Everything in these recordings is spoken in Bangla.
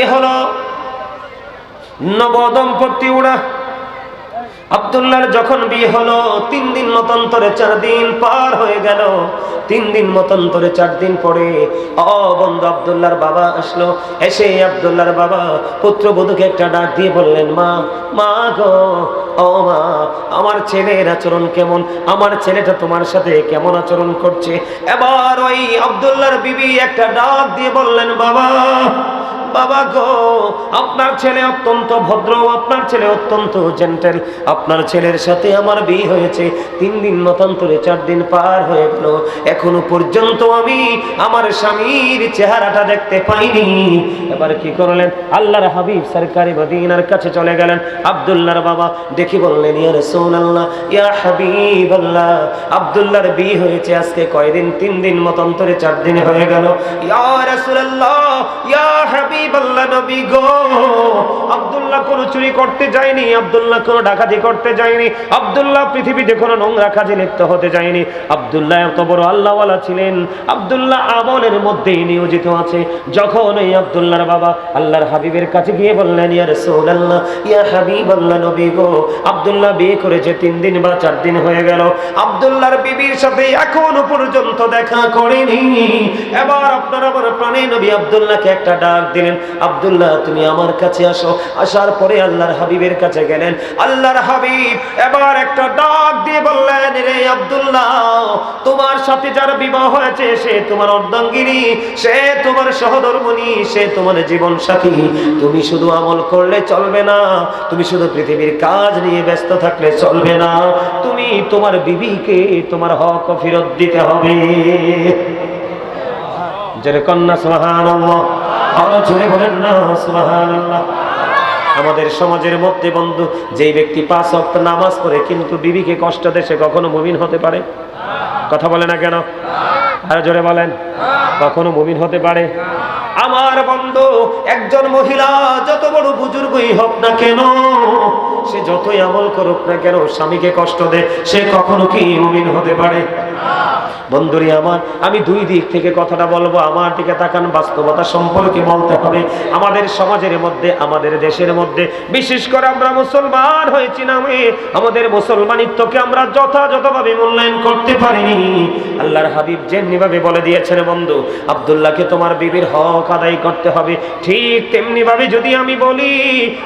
বিয়ে হলো নবদম্পতি ওরা আবদুল্লাহর যখন বিয়ে হলো, তিন দিন মতান্তরে চার দিন পার হয়ে গেল। তিন দিন মতান্তরে চার দিন পরে অ বন্ধু আবদুল্লাহর বাবা আসলো। এসে আবদুল্লাহর বাবা পুত্রবধূকে একটা ডাক দিয়ে বললেন, মা মা গো, ও মা, আমার ছেলের আচরণ কেমন? আমার ছেলেটা তোমার সাথে কেমন আচরণ করছে? এবার ওই আবদুল্লাহর বিবি একটা ডাক দিয়ে বললেন, বাবা বাবা গো, আপনার ছেলে অত্যন্ত ভদ্র, আপনার ছেলে অত্যন্ত জেন্টেল আপনার ছেলের সাথে আমার বিয়ে হয়েছে, তিন দিন মতান্তরে চার দিন পার হয়ে গেল। এখনও পর্যন্ত আমি আমার স্বামীর চেহারাটা দেখতে পাইনি। এবার কি করলেন? আল্লাহর হাবিব সরকারি মদিনার কাছে চলে গেলেন। আব্দুল্লাহর বাবা দেখি বললেন, ইয়া রাসূলুল্লাহ, ইয়া হাবিবাল্লাহ, আব্দুল্লাহর বিয়ে হয়েছে, আজকে কয়দিন? তিন দিন মতান্তরে চার দিন হয়ে গেল। ইয়া রাসূলুল্লাহ, ইয়া আব্দুল্লাহ নিয়োজিত আছে। যখন এই আব্দুল্লাহর বাবা আল্লাহর হাবিবের কাছে গিয়ে বললেন, ইয়া ইয়া হাবিবাল্লাহ নবী গো। আব্দুল্লাহ বিয়ে করেছে, তিন দিন বা চার দিন হয়ে গেল। আব্দুল্লাহর বিবির সাথে এখনও পর্যন্ত দেখা করেনি। এবার আপনার আমার প্রাণে নবী আব্দুল্লাহকে একটা ডাক দিলেন আব্দুল্লাহ, তুমি আমার কাছে আসো। আসার পরে আল্লাহর হাবিবের কাছে গেলেন। আল্লাহর হাবিব এবার একটা ডাক দিয়ে বললেন, রে আব্দুল্লাহ, তোমার সাথে যার বিবাহ হয়েছে, সে তোমার অর্ধাঙ্গিনী, সে তোমার সহধর্মণী সে তোমার জীবন সাথী তুমি শুধু আমল করলে চলবে না, তুমি শুধু পৃথিবীর কাজ নিয়ে ব্যস্ত থাকলে চলবে না। তুমি তোমার বিবিকে তোমার হক ফেরত দিতে হবে। জোরে কন্যা, সুবহানাল্লাহ। না আমাদের সমাজের মধ্যে বন্ধু, যেই ব্যক্তি পাঁচ অক্ত নামাজ পড়ে, কিন্তু বিবিকে কষ্ট দেশে কখনো মুমিন হতে পারে? কথা বলে না কেন? আরও জোরে বলেন। কখনো মুমিন হতে পারে? আমার বন্ধু, একজন মহিলা, যত বড় বুজুর্গই হোক না কেন সে যতই আমল করুক না কেন স্বামীকে কষ্ট দেয় সে কখনো কি মুমিন হতে পারে? বন্ধুরি আমার, আমি দুই দিক থেকে কথাটা বলব, আমার দিকে তাকান, বাস্তবতা সম্পর্কে বলতে হবে। আমাদের সমাজের মধ্যে, আমাদের দেশের মধ্যে, বিশেষ করে আমরা মুসলমান হয়েছি নামে আমাদের মুসলমানিত্বকে আমরা যথাযথভাবে মূল্যায়ন করতে পারিনি। আল্লাহর হাবিব যেমনি ভাবে বলে দিয়েছেন, বন্ধু, আব্দুল্লাহকে তোমার বিবির হক আদায় করতে হবে। ঠিক তেমনি ভাবে যদি আমি বলি,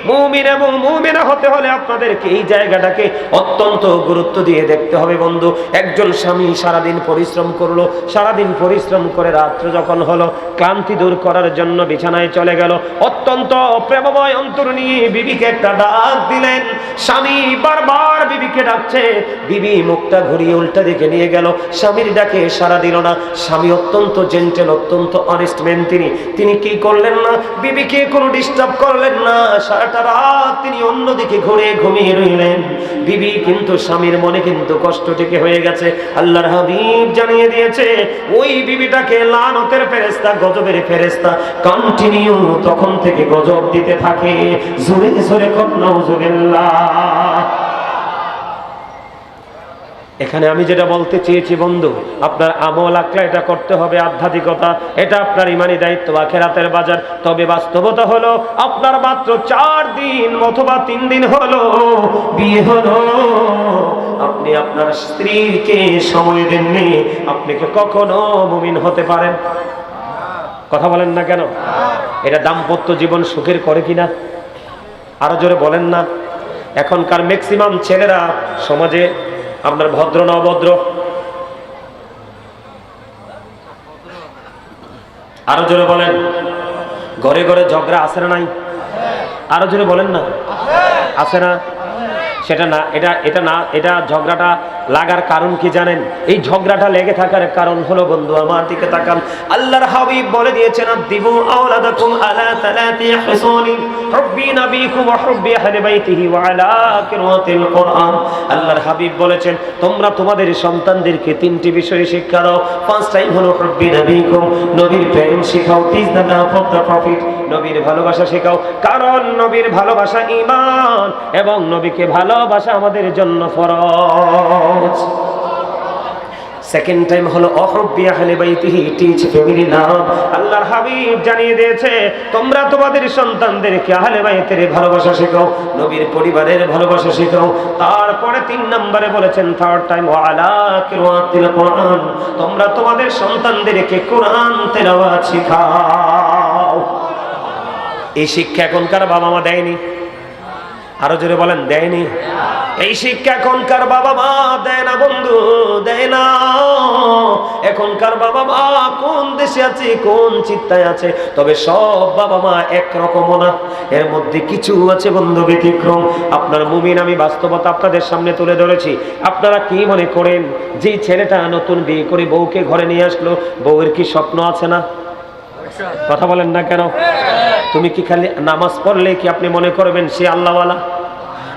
মুমিন এবং মুমিনা হতে হলে আপনাদেরকে এই জায়গাটাকে অত্যন্ত গুরুত্ব দিয়ে দেখতে হবে বন্ধু। একজন স্বামী সারাদিন পরিশ্রম করল, সারাদিন পরিশ্রম করে রাত্র যখন হলো, ক্লান্তি দূর করার জন্য বিছানায় চলে গেল। অত্যন্ত প্রেমময় অন্তর নিয়ে বিবিকে একটা ডাক দিলেন। স্বামী বারবার বিবিকে ডাকছে। বিবি মুখটা ঘুরিয়ে উল্টা দিকে নিয়ে গেল। স্বামীর ডাকে সারা দিল না। স্বামী অত্যন্ত জেন্টেল, অত্যন্ত অনেস্ট ম্যান তিনি। তিনি কি করলেন না? বিবিকে কোনো ডিস্টার্ব করলেন না। সারাটা রাত তিনি অন্যদিকে ঘুরে ঘুমিয়ে রইলেন। বিবি কিন্তু স্বামীর মনে কিন্তু কষ্ট থেকে হয়ে গেছে। আল্লাহর হাবিব জানিয়ে দিয়েছে, ওই বিবিটাকে লানতের ফেরেস্তা গজবের ফেরেস্তা কন্টিনিউ তখন থেকে গজব দিতে থাকে। জোরে জোরে কন্নৌজুবিল্লাহ এখানে আমি যেটা বলতে চেয়েছি, বন্ধু, আপনার আমল আকলা এটা করতে হবে আধ্যাত্মিকতা, এটা আপনার ইমানি দায়িত্ব, আখেরাতের বাজার। তবে বাস্তবতা হলো, আপনার মাত্র চার দিন অথবা তিন দিন হলো, বিয়ে হলো। আপনি আপনার স্ত্রীকে সময় দেননি, আপনি কখনো মুমিন হতে পারেন? কথা বলেন না কেন? এটা দাম্পত্য জীবন সুখের করে কিনা আরও জোরে বলেন না। এখনকার ম্যাক্সিমাম ছেলেরা সমাজে আপনার ভদ্র না অভদ্র? আরও জোরে বলেন। ঘরে ঘরে ঝগড়া আছে না নাই? আরও জোরে বলেন না। আছে না? সেটা না, এটা এটা না, এটা ঝগড়াটা লাগার কারণ কি জানেন? এই ঝগড়াটা লেগে থাকার কারণ হলো, বন্ধু, আমার দিকে তাকান। আল্লাহর হাবিব বলে দিয়েছেন দিবু আওলাদাকুম আলা তালাতি হুসুনি, হুব্বি নবীকুম ওয়া হুব্বি আহলি বাইতিহি ওয়া আলা কিরাতিল কোরআন। আল্লাহর হাবিব বলেছেন, তোমরা তোমাদের সন্তানদেরকে তিনটি বিষয়ে শিক্ষা দাও। ফার্স্ট টাইম হলো, হুব্বি নবীকুম, নবীর প্রেম শেখাও the love of the prophet নবীর ভালোবাসা শেখাও, কারণ নবীর ভালোবাসা ঈমান এবং নবীকে ভালোবাসা আমাদের জন্য ফরজ। সেকেন্ড টাইম হলো অহব্বি আহলে বাইতিহি টিচ ফ্যামিলি নাম আল্লাহর হাবিব জানিয়ে দিয়েছে, তোমরা তোমাদের সন্তানদেরকে আহলে বাইতের ভালোবাসা শেখাও, নবীর পরিবারের ভালোবাসা শেখাও। তারপরে তিন নম্বরে বলেছেন থার্ড টাইম ওয়ালা কিরাতিল কোরআন, তোমরা তোমাদের সন্তানদেরকে কোরআন তেলাওয়াত শেখাও। এই শিক্ষা এখনকার বাবা মা দেয়নি। আরও জোরে বলেন, দেয়নি? এই শিক্ষা এখনকার বাবা মা দেয় না, বন্ধু, দেয় না। এখনকার বাবা মা কোন দেশে আছে, কোন চিত্তায় আছে? তবে সব বাবা মা একরকম না। এর মধ্যে কিছু আছে, বন্ধু, ব্যতিক্রম। আপনার মুমিন, আমি বাস্তবতা আপনাদের সামনে তুলে ধরেছি। আপনারা কি মনে করেন যে ছেলেটা নতুন বিয়ে করে বউকে ঘরে নিয়ে আসলো, বউয়ের কি স্বপ্ন আছে না? কথা বলেন না কেন? তুমি কি খালি নামাজ পড়লে কি আপনি মনে করবেন সে আল্লাহওয়ালা?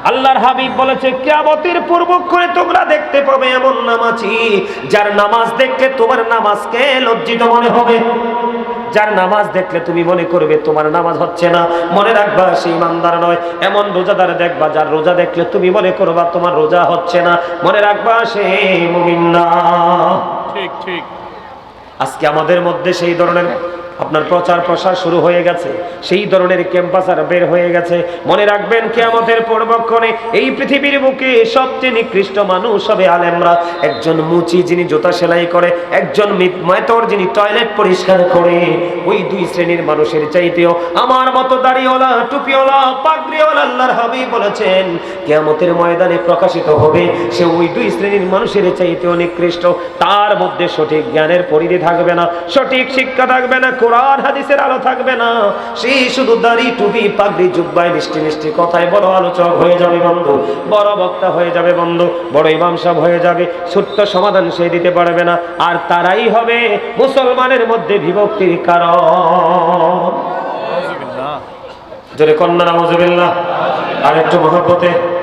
আল্লাহর হাবিব বলেছে কিয়ামতের পূর্বক্ষণে তোমরা দেখতে পাবে এমন নামাজি যার নামাজ দেখলে তোমার নামাজকে লজ্জিত মনে হবে। যার নামাজ দেখলে তুমি মনে করবে তোমার নামাজ হচ্ছে না। মনে রাখবা সে ইমানদার নয়। এমন রোজাদার দেখবা যার রোজা দেখলে তুমি মনে করবা তোমার রোজা হচ্ছে না। মনে রাখবা সে মুমিন না। ঠিক ঠিক। আজকে আমাদের মধ্যে সেই ধরনের আপনার প্রচার প্রসার শুরু হয়ে গেছে। সেই ধরনের ক্যাম্পাসার বের হয়ে গেছে। মনে রাখবেন কে আমাদের পূর্বক্ষণে এই পৃথিবীর বুকে সবচেয়ে নিকৃষ্ট মানুষ হবে আলেমরা। একজন মুচি যিনি জুতা সেলাই করে, একজন মিত- মেতর যিনি টয়লেট পরিষ্কার করে। ওই দুই শ্রেণির মানুষের চাইতেও আমার মতো দাড়িওয়ালা, টুপিওয়ালা, পাগড়িওয়ালা আল্লাহর হাবিব বলেছেন, কেয়ামতের ময়দানে প্রকাশিত হবে। সে ওই দুই শ্রেণির মানুষের চাইতেও নিকৃষ্ট। তার মধ্যে সঠিক জ্ঞানের পরিধি থাকবে না, সঠিক শিক্ষা থাকবে না কোরআন হাদিসের আলো থাকবে না। সেই শুধু দাড়ি টুপি পাগড়ি জুব্বাই মিষ্টি মিষ্টি কথায় বড় আলোচক হয়ে যাবে বন্ধু। বড় বক্তা হয়ে যাবে বন্ধু। বড় ইমাম সাহেব হয়ে যাবে। ছোট্ট সমাধান সে দিতে পারবে না। আর তারাই হবে মুসলমানের মধ্যে বিভক্তির কারণ। জোরে কন্যা নামজবিল্লাহ আর একটু মহব্বতে।